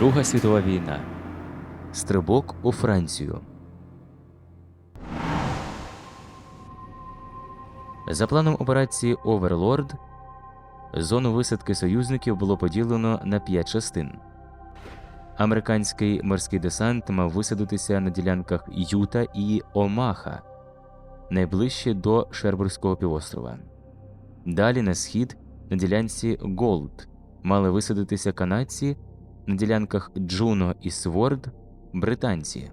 Друга світова війна. Стрибок у Францію. За планом операції Оверлорд зону висадки союзників було поділено на п'ять частин. Американський морський десант мав висадитися на ділянках Юта і Омаха, найближче до Шербурзького півострова. Далі на схід на ділянці Голд мали висадитися канадці, на ділянках Джуно і Сворд британці.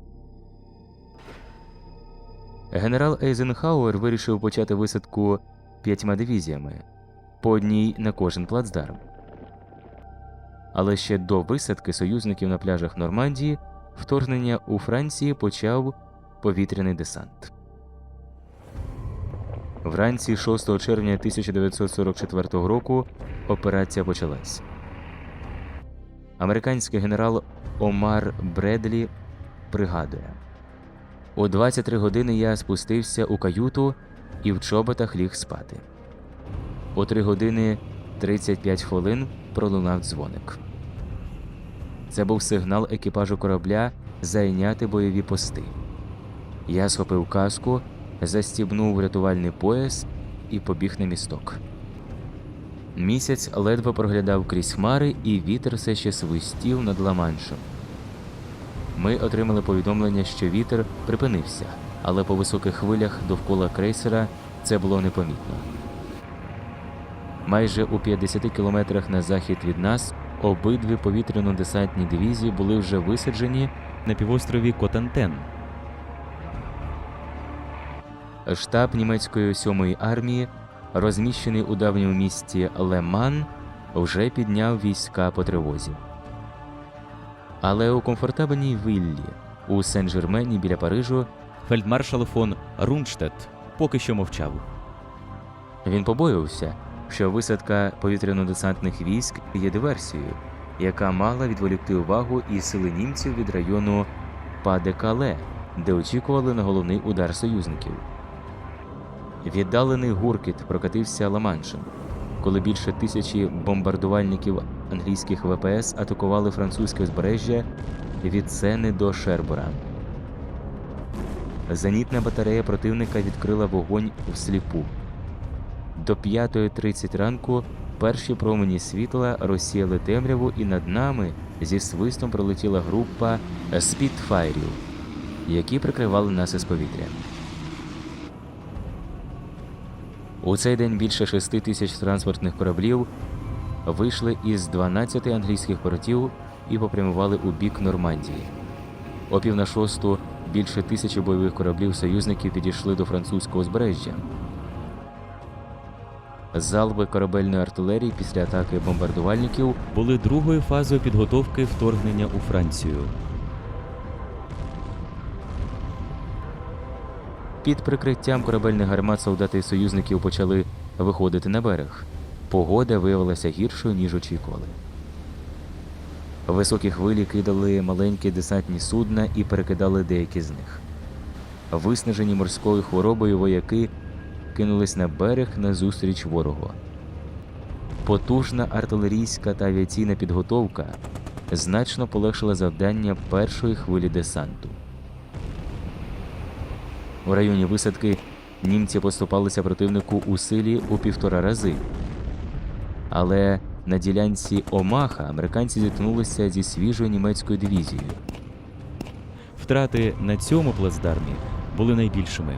Генерал Ейзенхауер вирішив почати висадку п'ятьма дивізіями, по одній на кожен плацдарм. Але ще до висадки союзників на пляжах Нормандії вторгнення у Франції почав повітряний десант. Вранці 6 червня 1944 року операція почалась. Американський генерал Омар Бредлі пригадує: о 23 години я спустився у каюту і в чоботах ліг спати. О 3 години 35 хвилин пролунав дзвоник. Це був сигнал екіпажу корабля зайняти бойові пости. Я схопив каску, застібнув рятувальний пояс і побіг на місток. Місяць ледве проглядав крізь хмари, і вітер все ще свистів над Ла-Маншем. Ми отримали повідомлення, що вітер припинився, але по високих хвилях довкола крейсера це було непомітно. Майже у 50 кілометрах на захід від нас обидві повітряно-десантні дивізії були вже висаджені на півострові Котантен. Штаб німецької сьомої армії, розміщений у давньому місті Леман, вже підняв війська по тривозі. Але у комфортабельній виллі у Сен-Жермені біля Парижу Фельдмаршал фон Рунштедт поки що мовчав. він побоювався, що висадка повітряно-десантних військ є диверсією, яка мала відволікти увагу і сили німців від району Паде-Кале, де очікували на головний удар союзників. Віддалений гуркіт прокатився Ла-Маншем, коли більше тисячі бомбардувальників англійських ВПС атакували французьке узбережжя від Сени до Шербора. Зенітна батарея противника відкрила вогонь всліпу. До 5.30 ранку перші промені світла розсіяли темряву, і над нами зі свистом пролетіла група спітфайрів, які прикривали нас із повітря. У цей день більше 6 тисяч транспортних кораблів вийшли із 12 англійських портів і попрямували у бік Нормандії. О пів на шосту більше тисячі бойових кораблів союзників підійшли до французького узбережжя. Залпи корабельної артилерії після атаки бомбардувальників Були другою фазою підготовки вторгнення у Францію. Під прикриттям корабельних гармат солдати союзників почали виходити на берег. Погода виявилася гіршою, ніж очікували. Високі хвилі кидали маленькі десантні судна і перекидали деякі з них. Виснажені морською хворобою вояки кинулись на берег назустріч ворогу. Потужна артилерійська та авіаційна підготовка значно полегшила завдання першої хвилі десанту. У районі висадки німці поступалися противнику у силі у півтора рази. Але на ділянці Омаха американці зіткнулися зі свіжою німецькою дивізією. Втрати на цьому плацдармі були найбільшими.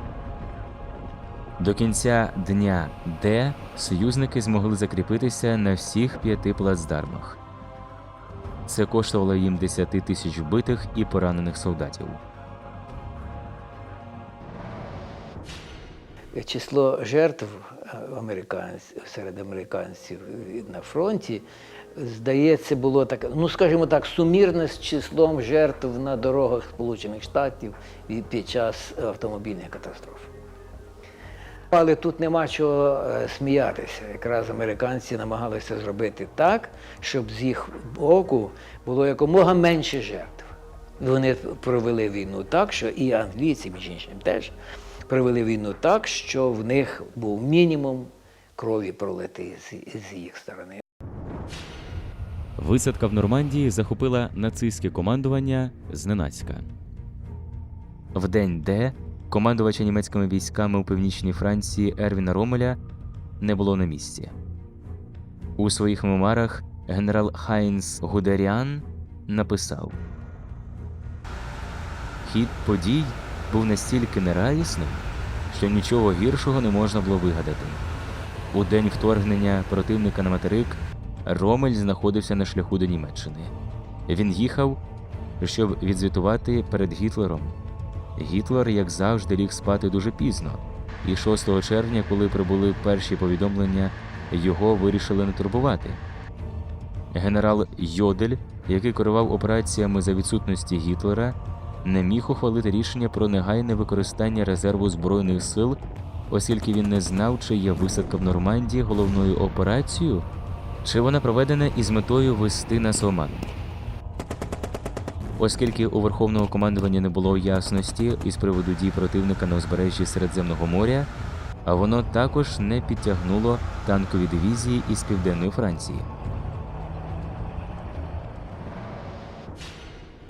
До кінця дня Д союзники змогли закріпитися на всіх п'яти плацдармах. Це коштувало їм 10 тисяч вбитих і поранених солдатів. Число жертв е, американців серед американців на фронті, здається, було так, ну скажімо так, сумірне з числом жертв на дорогах Сполучених Штатів під час автомобільних катастроф. Але тут нема чого е, сміятися. Якраз американці намагалися зробити так, щоб з їх боку було якомога менше жертв. Вони провели війну так, що і англійці, між іншим, теж провели війну так, що в них був мінімум крові пролитий з, їх сторони. Висадка в Нормандії захопила нацистське командування зненацька. В день Д командувача німецькими військами у північній Франції Ервіна Ромеля не було на місці. У своїх мемуарах генерал Хайнс Гудеріан написав: Хід подій був настільки нерадісним, що нічого гіршого не можна було вигадати. У день вторгнення противника на материк Ромель знаходився на шляху до Німеччини. Він їхав, щоб відзвітувати перед Гітлером. Гітлер, як завжди, ліг спати дуже пізно, і 6 червня, коли прибули перші повідомлення, його вирішили не турбувати. Генерал Йодель, який керував операціями за відсутності Гітлера, не міг ухвалити рішення про негайне використання резерву збройних сил, оскільки він не знав, чи є висадка в Нормандії головною операцією, чи вона проведена із метою вести нас оману. Оскільки у Верховного командування не було ясності із приводу дій противника на узбережжі Середземного моря, а воно також не підтягнуло танкові дивізії із південної Франції.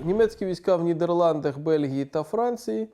Німецькі війська в Нідерландах, Бельгії та Франції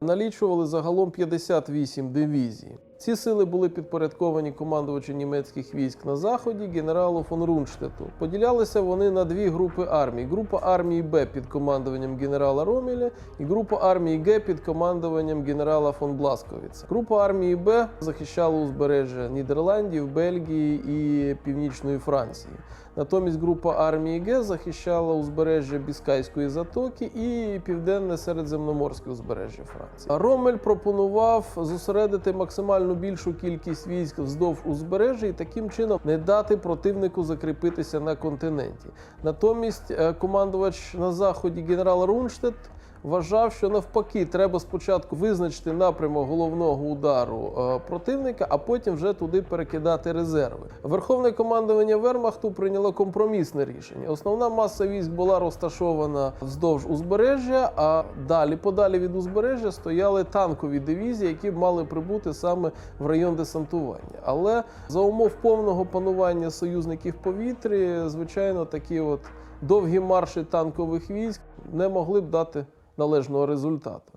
налічували загалом 58 дивізій. Ці сили були підпорядковані командувачу німецьких військ на заході генералу фон Рунштету. Поділялися вони на дві групи армій: група армії Б під командуванням генерала Ромеля і група армії Г під командуванням генерала фон Бласковіца. Група армії Б захищала узбережжя Нідерландів, Бельгії і Північної Франції. Натомість група армії Г захищала узбережжя Біскайської затоки і південне середземноморське узбережжя Франції. Ромель пропонував зосередити максимально більшу кількість військ вздовж узбережжя і таким чином не дати противнику закріпитися на континенті. Натомість е, командувач на заході генерал Рунштедт вважав, що навпаки треба спочатку визначити напрямок головного удару е, противника, а потім вже туди перекидати резерви. Верховне командування Вермахту прийняло компромісне рішення. Основна маса військ була розташована вздовж узбережжя, а далі, подалі від узбережжя, стояли танкові дивізії, які мали прибути саме в район десантування. Але за умов повного панування союзників повітрі, звичайно, такі от довгі марші танкових військ не могли б дати належного результату.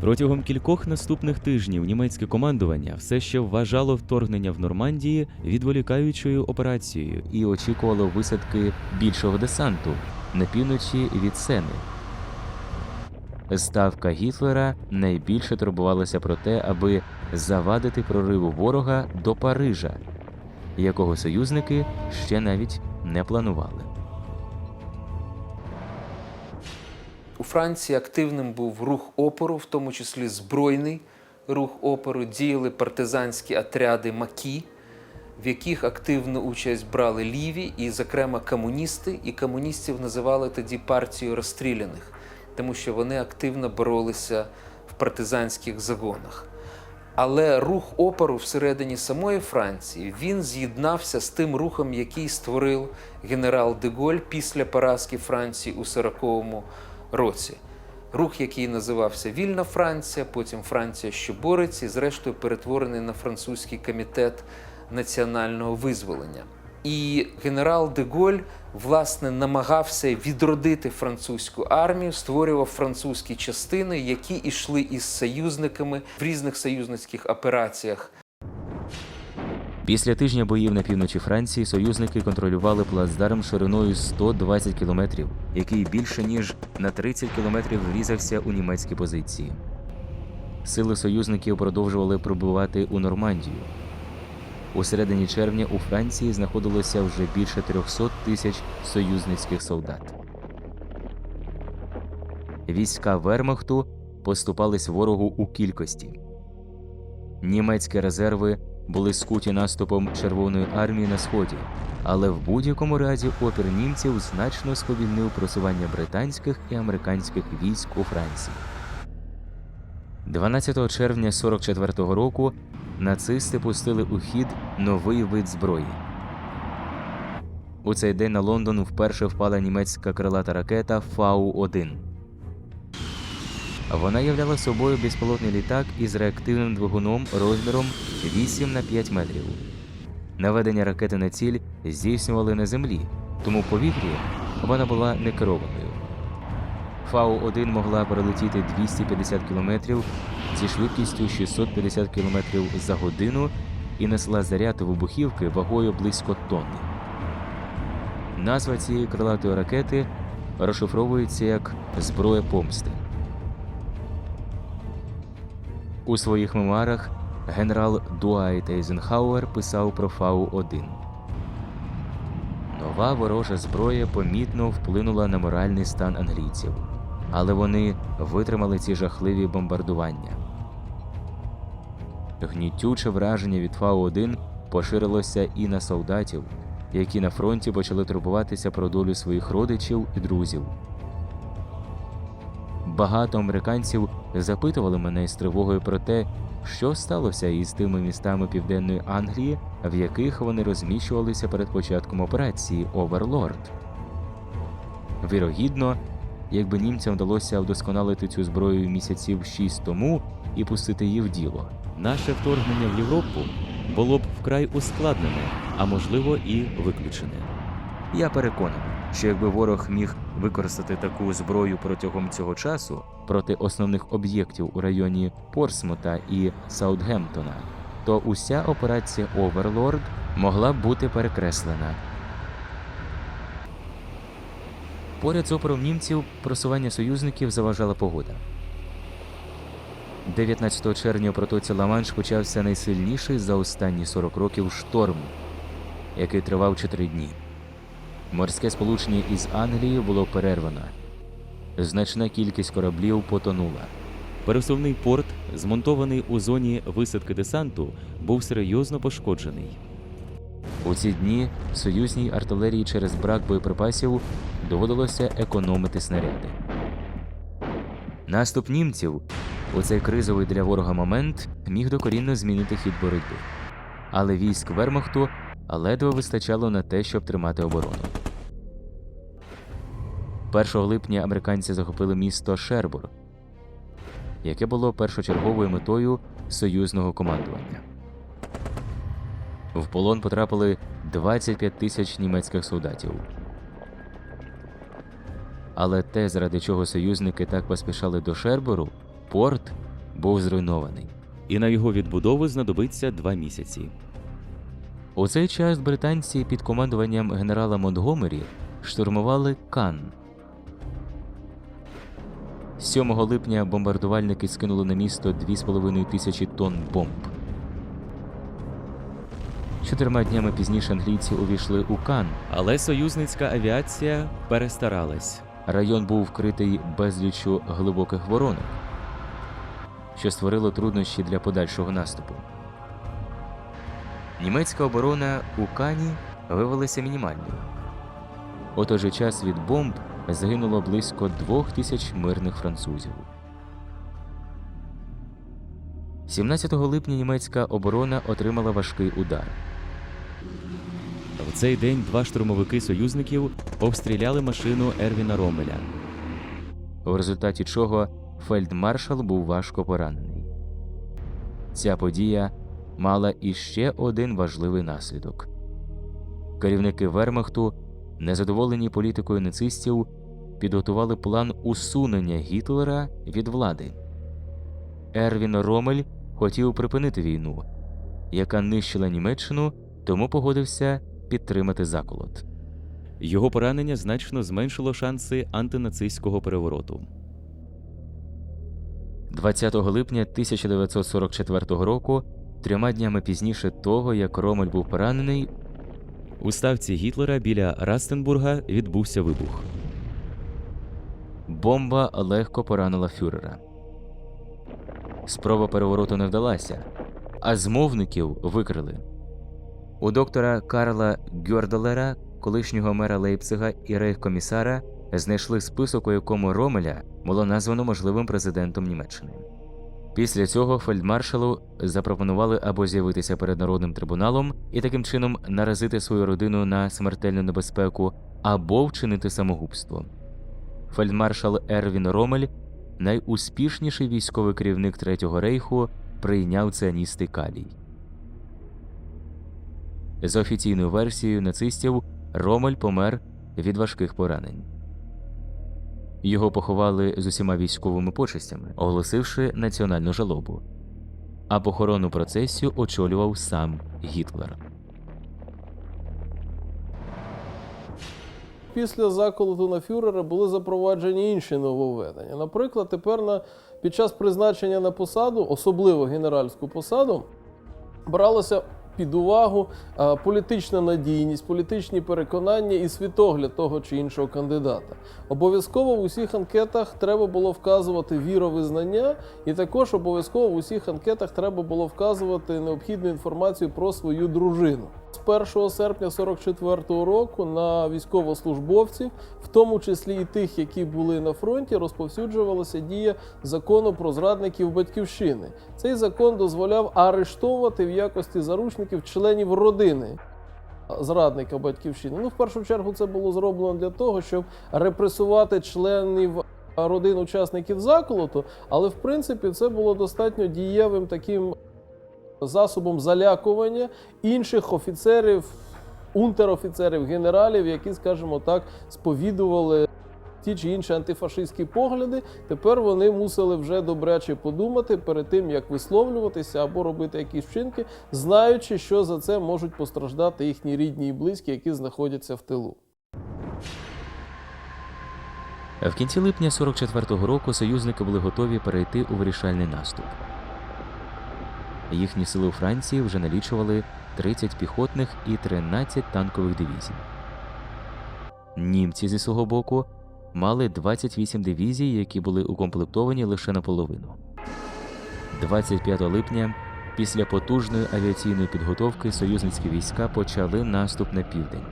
Протягом кількох наступних тижнів німецьке командування все ще вважало вторгнення в Нормандії відволікаючою операцією. і очікувало висадки більшого десанту на півночі від Сени. Ставка Гітлера найбільше турбувалася про те, аби завадити прориву ворога до Парижа, якого союзники ще навіть не планували. Франції активним був рух опору, в тому числі збройний рух опору, діяли партизанські отряди Макі, в яких активну участь брали ліві, і, зокрема, комуністи. І комуністів називали тоді партією розстріляних, тому що вони активно боролися в партизанських загонах. Але рух опору всередині самої Франції він з'єднався з тим рухом, який створив генерал Деголь після поразки Франції у 40-му році. Рух, який називався Вільна Франція, потім Франція, що бореться, і зрештою перетворений на французький комітет національного визволення. І генерал Деголь власне намагався відродити французьку армію, створював французькі частини, які йшли із союзниками в різних союзницьких операціях Після тижня боїв на півночі Франції союзники контролювали плацдарм шириною 120 кілометрів, який більше ніж на 30 кілометрів врізався у німецькі позиції. Сили союзників продовжували пробувати у Нормандію. У середині червня у Франції знаходилося вже більше 300 тисяч союзницьких солдат. Війська Вермахту поступались ворогу у кількості. Німецькі резерви були скуті наступом Червоної армії на сході, але в будь-якому разі опір німців значно сповільнив просування британських і американських військ у Франції. 12 червня 44-го року нацисти пустили у хід новий вид зброї. У цей день на Лондон вперше впала німецька крилата ракета Фау-1. Вона являла собою безпілотний літак із реактивним двигуном розміром 8 на 5 метрів. Наведення ракети на ціль здійснювали на землі, тому в повітрі вона була некерованою. Фау-1 могла перелетіти 250 км зі швидкістю 650 км за годину і несла заряд вибухівки вагою близько тонни. Назва цієї крилатої ракети розшифровується як зброя помсти. У своїх мемуарах генерал Дуайт Ейзенхауер писав про Фау-1. Нова ворожа зброя помітно вплинула на моральний стан англійців, але вони витримали ці жахливі бомбардування. Гнітюче враження від Фау-1 поширилося і на солдатів, які на фронті почали турбуватися про долю своїх родичів і друзів. Багато американців запитували мене з тривогою про те, що сталося із тими містами Південної Англії, в яких вони розміщувалися перед початком операції Оверлорд. Вірогідно, якби німцям вдалося вдосконалити цю зброю місяців шість тому і пустити її в діло. Наше вторгнення в Європу було б вкрай ускладнене, а можливо і виключене. Я переконаний, що якби ворог міг використати таку зброю протягом цього часу проти основних об'єктів у районі Порсмута і Саутгемптона, то уся операція Оверлорд могла б бути перекреслена. Поряд з опором німців просування союзників заважала погода. 19 червня у протоці Ла-Манш почався найсильніший за останні 40 років шторм, який тривав 4 дні. Морське сполучення із Англією було перервано. Значна кількість кораблів потонула. Пересувний порт, змонтований у зоні висадки десанту, був серйозно пошкоджений. У ці дні союзній артилерії через брак боєприпасів доводилося економити снаряди. Наступ німців у цей кризовий для ворога момент міг докорінно змінити хід боротьби. Але військ Вермахту ледве вистачало на те, щоб тримати оборону. 1 липня американці захопили місто Шербур, яке було першочерговою метою союзного командування. В полон потрапили 25 тисяч німецьких солдатів. Але те, заради чого союзники так поспішали до Шербуру, порт був зруйнований. І на його відбудову знадобиться два місяці. У цей час британці під командуванням генерала Монтгомері штурмували Кан. 7 липня бомбардувальники скинули на місто 2,5 тисячі тонн бомб. Чотирма днями пізніше англійці увійшли у Кан. Але союзницька авіація перестаралась. Район був вкритий безліччю глибоких воронок, що створило труднощі для подальшого наступу. Німецька оборона у Кані виявилася мінімальною. У той же час від бомб загинуло близько двох тисяч мирних французів. 17 липня німецька оборона отримала важкий удар. В цей день два штурмовики союзників обстріляли машину Ервіна Ромеля. в результаті чого фельдмаршал був важко поранений. Ця подія мала іще один важливий наслідок. Керівники Вермахту, незадоволені політикою нацистів, підготували план усунення Гітлера від влади. Ервін Ромель хотів припинити війну, яка нищила Німеччину, тому погодився підтримати заколот. Його поранення значно зменшило шанси антинацистського перевороту. 20 липня 1944 року, трьома днями пізніше того, як Ромель був поранений, У ставці Гітлера біля Растенбурга відбувся вибух. бомба легко поранила фюрера. Спроба перевороту не вдалася, а змовників викрили. У доктора Карла Гьорделера, колишнього мера Лейпцига і рейхкомісара, знайшли список, у якому Ромеля було названо можливим президентом Німеччини. Після цього фельдмаршалу запропонували або з'явитися перед народним трибуналом і таким чином наразити свою родину на смертельну небезпеку, або вчинити самогубство. Фельдмаршал Ервін Ромель, найуспішніший військовий керівник Третього рейху, прийняв цианістий калій. За офіційною версією нацистів, Ромель помер від важких поранень. Його поховали з усіма військовими почестями, оголосивши національну жалобу. А похоронну процесію очолював сам Гітлер. Після заколоту на фюрера були запроваджені інші нововведення. Наприклад, тепер на, під час призначення на посаду, особливо генеральську посаду, бралося під увагу політична надійність, політичні переконання і світогляд того чи іншого кандидата. Обов'язково в усіх анкетах треба було вказувати віровизнання, і також обов'язково в усіх анкетах треба було вказувати необхідну інформацію про свою дружину. З 1 серпня 44-го року на військовослужбовців, в тому числі і тих, які були на фронті, розповсюджувалася дія закону про зрадників батьківщини. Цей закон дозволяв арештовувати в якості заручників членів родини зрадника батьківщини. Ну, в першу чергу, це було зроблено для того, щоб репресувати членів родин учасників заколоту, але в принципі це було достатньо дієвим таким засобом залякування інших офіцерів, унтер-офіцерів, генералів, які, скажімо так, сповідували ті чи інші антифашистські погляди. Тепер вони мусили вже добряче подумати перед тим, як висловлюватися або робити якісь вчинки, знаючи, що за це можуть постраждати їхні рідні і близькі, які знаходяться в тилу. В кінці липня 44-го року союзники були готові перейти у вирішальний наступ. Їхні сили у Франції вже налічували 30 піхотних і 13 танкових дивізій. Німці зі свого боку мали 28 дивізій, які були укомплектовані лише наполовину. 25 липня, після потужної авіаційної підготовки, союзницькі війська почали наступ на південь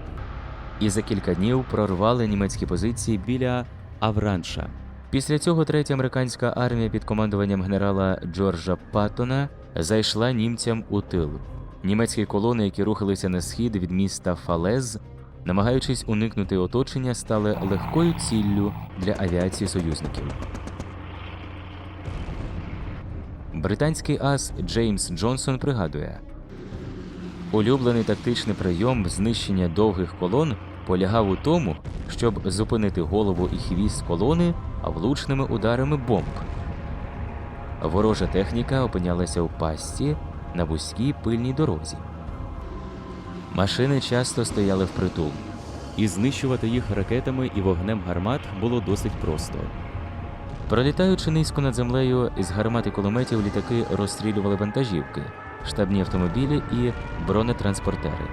і за кілька днів прорвали німецькі позиції біля Авранша. Після цього третя американська армія під командуванням генерала Джорджа Паттона зайшла німцям у тил. Німецькі колони, які рухалися на схід від міста Фалез, намагаючись уникнути оточення, стали легкою ціллю для авіації союзників. Британський ас Джеймс Джонсон пригадує: улюблений тактичний прийом знищення довгих колон полягав у тому, щоб зупинити голову і хвіст колони влучними ударами бомб. Ворожа техніка опинялася у пастці на вузькій пильній дорозі. Машини часто стояли впритул. І знищувати їх ракетами і вогнем гармат було досить просто. Пролітаючи низько над землею, із гармат і кулеметів літаки розстрілювали вантажівки, штабні автомобілі і бронетранспортери.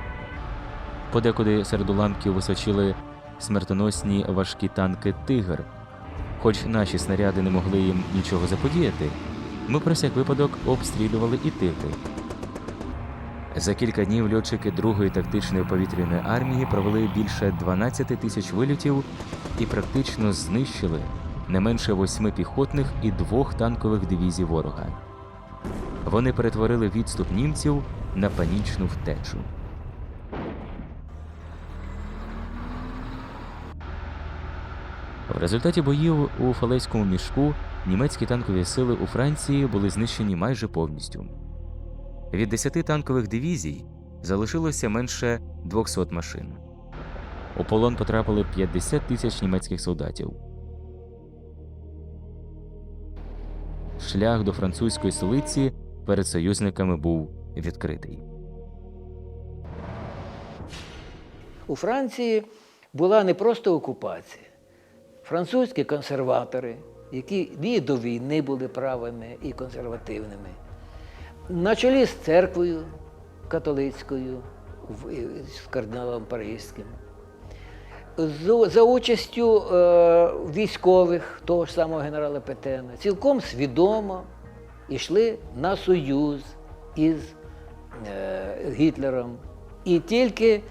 Подекуди серед уламків височили смертоносні важкі танки Тигр. Хоч наші снаряди не могли їм нічого заподіяти, ми про всяк випадок обстрілювали і тигри. За кілька днів льотчики другої тактичної повітряної армії провели більше 12 тисяч вильотів і практично знищили не менше восьми піхотних і двох танкових дивізій ворога. Вони перетворили відступ німців на панічну втечу. В результаті боїв у Фалейському мішку німецькі танкові сили у Франції були знищені майже повністю. Від 10 танкових дивізій залишилося менше 200 машин. У полон потрапили 50 тисяч німецьких солдатів. Шлях до французької столиці перед союзниками був відкритий. У Франції була не просто окупація. Французькі консерватори, які і до війни були правими і консервативними, на чолі з церквою католицькою, з кардиналом Паризьким, за участю е, військових того ж самого генерала Петена, цілком свідомо йшли на союз із е, Гітлером. І тільки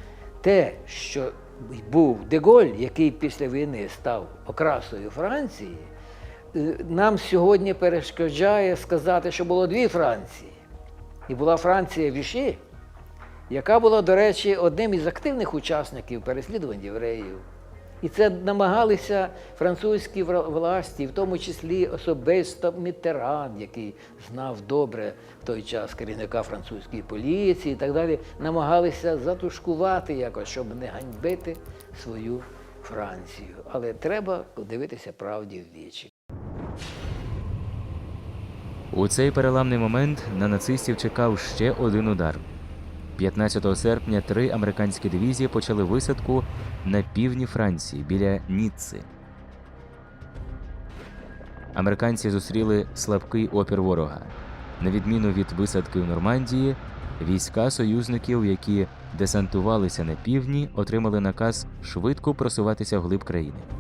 те, що був Деголь, який після війни став окрасою Франції, е, нам сьогодні перешкоджає сказати, що було дві Франції. І була Франція Віші, яка була, до речі, одним із активних учасників переслідувань євреїв, І це намагалися французькі власті, в тому числі особисто Міттеран, який знав добре в той час керівника французької поліції і так далі, намагалися затушкувати якось, щоб не ганьбити свою Францію. Але треба дивитися правді в вічі. У цей переламний момент на нацистів чекав ще один удар. 15 серпня три американські дивізії почали висадку на півдні Франції біля Ніцци. Американці зустріли слабкий опір ворога. На відміну від висадки в Нормандії, війська союзників, які десантувалися на півдні, отримали наказ швидко просуватися вглиб країни.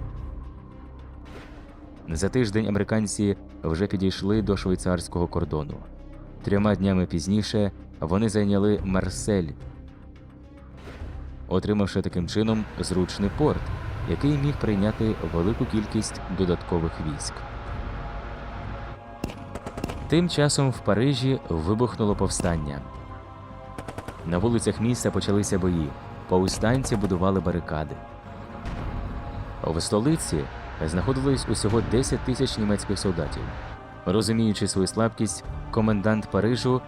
За тиждень американці вже підійшли до швейцарського кордону. Трьома днями пізніше вони зайняли Марсель, отримавши таким чином зручний порт, який міг прийняти велику кількість додаткових військ. Тим часом в Парижі вибухнуло повстання. На вулицях міста почалися бої. Повстанці будували барикади. В столиці знаходилось усього 10 тисяч німецьких солдатів. Розуміючи свою слабкість, комендант Парижу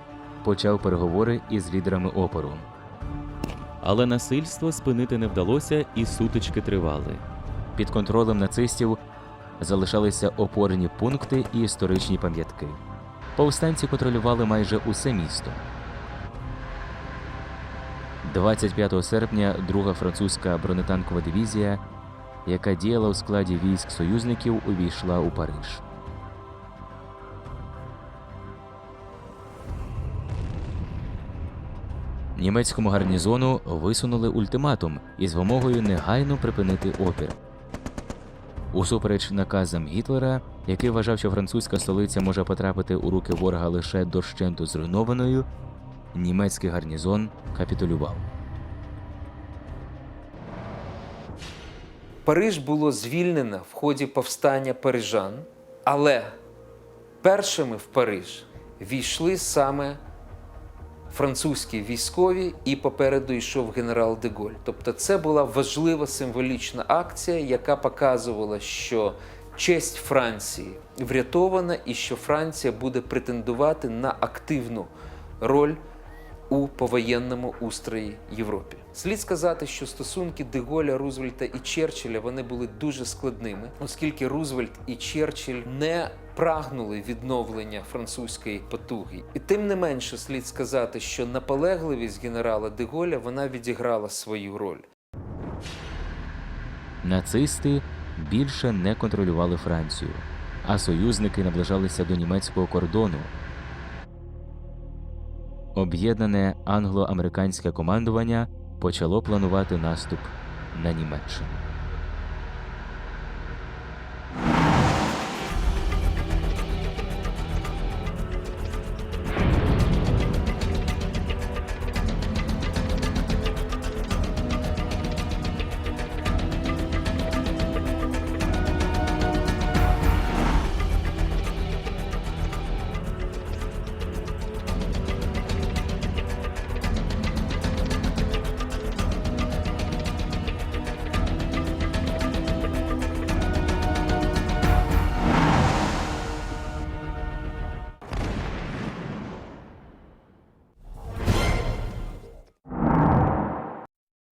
почав переговори із лідерами опору. Але насильство спинити не вдалося, і сутички тривали. Під контролем нацистів залишалися опорні пункти і історичні пам'ятки. Повстанці контролювали майже усе місто. 25 серпня друга французька бронетанкова дивізія, яка діяла у складі військ союзників, увійшла у Париж. Німецькому гарнізону висунули ультиматум із вимогою негайно припинити опір. Усупереч наказам Гітлера, який вважав, що французька столиця може потрапити у руки ворога лише дощенту зруйнованою, німецький гарнізон капітулював. Париж було звільнено в ході повстання парижан, але першими в Париж війшли саме французькі військові, і попереду йшов генерал Деголь. Тобто, це була важлива символічна акція, яка показувала, що честь Франції врятована і що Франція буде претендувати на активну роль у повоєнному устрої Європі. Слід сказати, що стосунки Деголя, Рузвельта і Черчилля вони були дуже складними, оскільки Рузвельт і Черчилль не прагнули відновлення французької потуги. І тим не менше слід сказати, що наполегливість генерала Деголя вона відіграла свою роль. Нацисти більше не контролювали Францію, а союзники наближалися до німецького кордону. Об'єднане англо-американське командування почало планувати наступ на Німеччину.